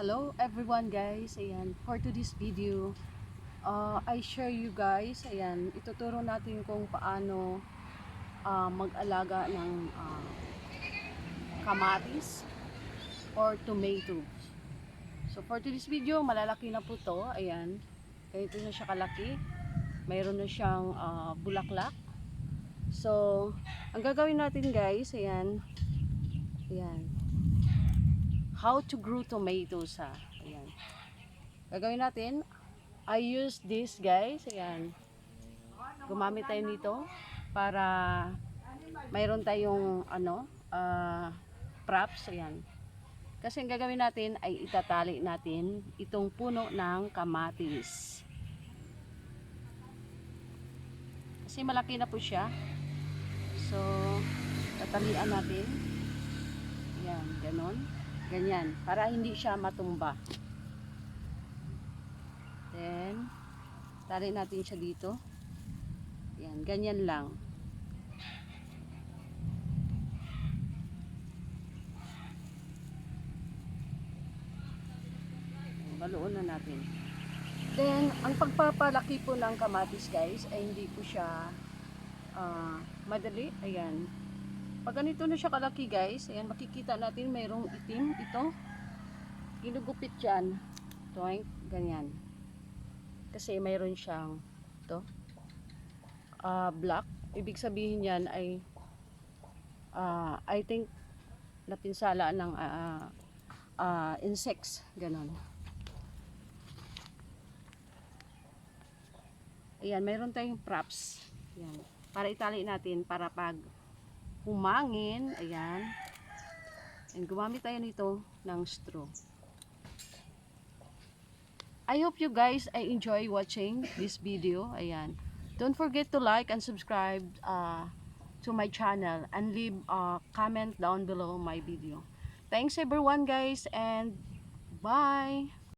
Hello everyone guys, ayan, for today's video, uh, I share you guys, ayan, ituturo natin kung paano uh, mag-alaga ng uh, kamatis or tomatoes. So for today's video, malalaki na po to, ayan, ganito na siya kalaki, mayroon na siyang uh, bulaklak. So, ang gagawin natin guys, ayan, ayan, how to grow tomatoes ha. Ayan. Gagawin natin, I use this guys, ayan. Gumamit tayo nito para mayroon tayong ano, ah, props, ayan. Kasi ang gagawin natin ay itatali natin itong puno ng kamatis. Kasi malaki na po siya. So, tatalian natin. Ayan, ganon. Ganyan, para hindi siya matumba. Then, tali natin siya dito. Yan, ganyan lang. Baluon na natin. Then, ang pagpapalaki po ng kamatis guys, ay hindi po siya ah, madali. Ayan, pag ganito na siya kalaki guys, ayan makikita natin mayroong itim ito. Ginugupit yan. Toink, ganyan. Kasi mayroon siyang to ah black. Ibig sabihin yan ay ah, I think napinsala ng ah, ah, insects. Ganon. Ayan, mayroon tayong props. Ayan. Para itali natin para pag humangin, ayan. And gumamit tayo nito ng straw. I hope you guys I enjoy watching this video. Ayan. Don't forget to like and subscribe uh, to my channel and leave a comment down below my video. Thanks everyone guys and bye!